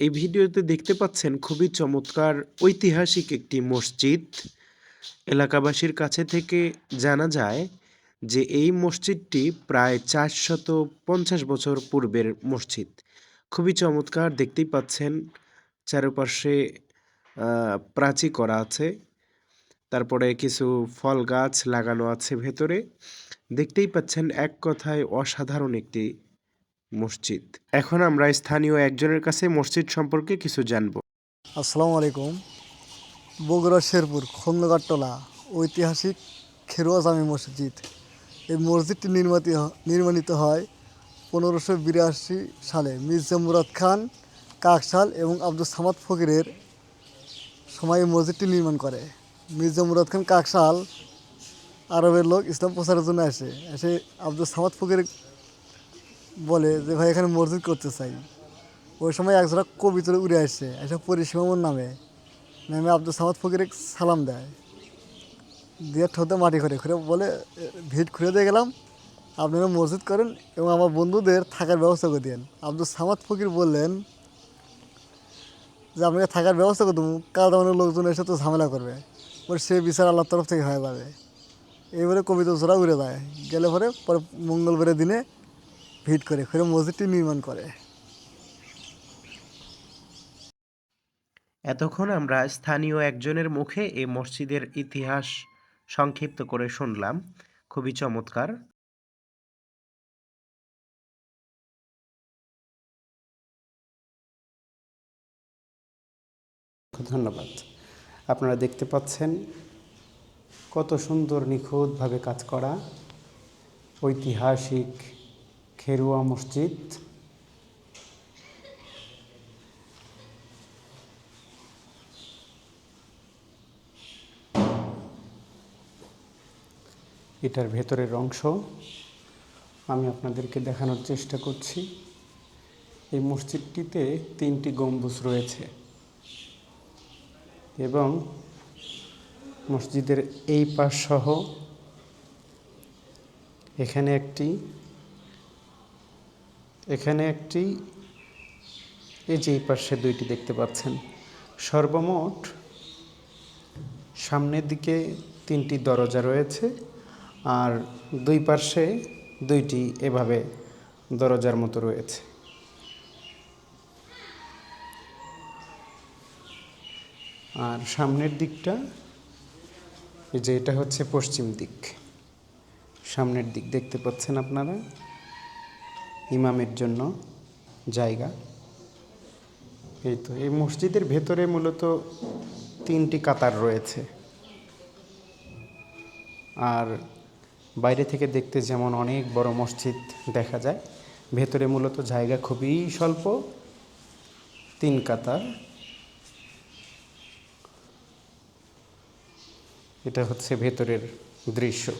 এই ভিডিওতে দেখতে পাচ্ছেন খুবই চমৎকার ঐতিহাসিক একটি মসজিদ। এলাকাবাসীর কাছে থেকে জানা যায় যে এই মসজিদটি প্রায় চারশত পঞ্চাশ বছর পূর্বের মসজিদ। খুবই চমৎকার, দেখতেই পাচ্ছেন চারপাশে প্রাচী করা আছে। তারপরে কিছু ফল গাছ লাগানো আছে ভেতরে। দেখতেই পাচ্ছেন এক কথায় অসাধারণ একটি মসজিদ। এখন আমরা স্থানীয় একজনের কাছে মসজিদ সম্পর্কে কিছু জানব। আসসালামু আলাইকুম। বগুড়া, শেরপুর খন্দকারতলা ঐতিহাসিক খেরোয়া জামি মসজিদ। এই মসজিদটি নির্মিত নির্মাণিত হয় পনেরোশো বিরাশি সালে। মির্জা মুরাদ খান কাকশাল এবং আব্দুল সামাদ ফকিরের সময় এই মসজিদটি নির্মাণ করে। মির্জা মুরাদ খান কাকশাল আরবের লোক, ইসলাম প্রচারের জন্য আসে। এসে আব্দুল সামাদ ফকির বলে যে, ভাই, এখানে মসজিদ করতে চাই। ওই সময় একজোড়া কবিতরে উড়ে আসছে এসে পরিসীমামন নামে। নামে আব্দুল সামাদ ফকির সালাম দেয়। দিয়ে ঠোঁটে মাটি করে করে বলে ভিড় খুঁড়ে দিয়ে গেলাম, আপনারা মসজিদ করেন এবং আমার বন্ধুদের থাকার ব্যবস্থা করে দেন আব্দুল সামাদ ফকির বললেন, যে, আপনাকে থাকার ব্যবস্থা করে দেবো কাদামানের লোকজন এসে তো ঝামেলা করবে। বলে, সে বিচার আল্লাহর তরফ থেকে হয়ে যাবে এইবারে কবিতা জোড়া উড়ে যায়। গেলে পরে পরে মঙ্গলবারের দিনে ভিড় করে করে মসজিদটি নির্মাণ করে। এতক্ষণ আমরা স্থানীয় একজনের মুখে এই মসজিদের ইতিহাস সংক্ষিপ্ত করে শুনলাম। খুবই চমৎকার। ধন্যবাদ। আপনারা দেখতে পাচ্ছেন কত সুন্দর নিখুঁতভাবে কাজ করা ঐতিহাসিক খেরুয়া মসজিদ। এটার ভেতরের অংশ আমি আপনাদেরকে দেখানোর চেষ্টা করছি। এই মসজিদটিতে তিনটি গম্বুজ রয়েছে এবং মসজিদের এই পাশ সহ এখানে একটি এখানে একটি, এই যে এই পাশে দুইটি দেখতে পাচ্ছেন। সর্বমোট সামনের দিকে তিনটি দরজা রয়েছে আর দুই পাশে দুইটি এভাবে দরজার মতো রয়েছে। আর সামনের দিকটা, এই যে এটা হচ্ছে পশ্চিম দিক। সামনের দিক দেখতে পাচ্ছেন আপনারা? ইমামের জন্য জায়গা। এই তো, এই মসজিদের ভেতরে মূলত তিনটি কাতার রয়েছে। আর বাইরে থেকে দেখতে যেমন অনেক বড় মসজিদ দেখা যায়, ভেতরে মূলত জায়গা খুবই স্বল্প, তিন কাতার। এটা হচ্ছে ভেতরের দৃশ্য।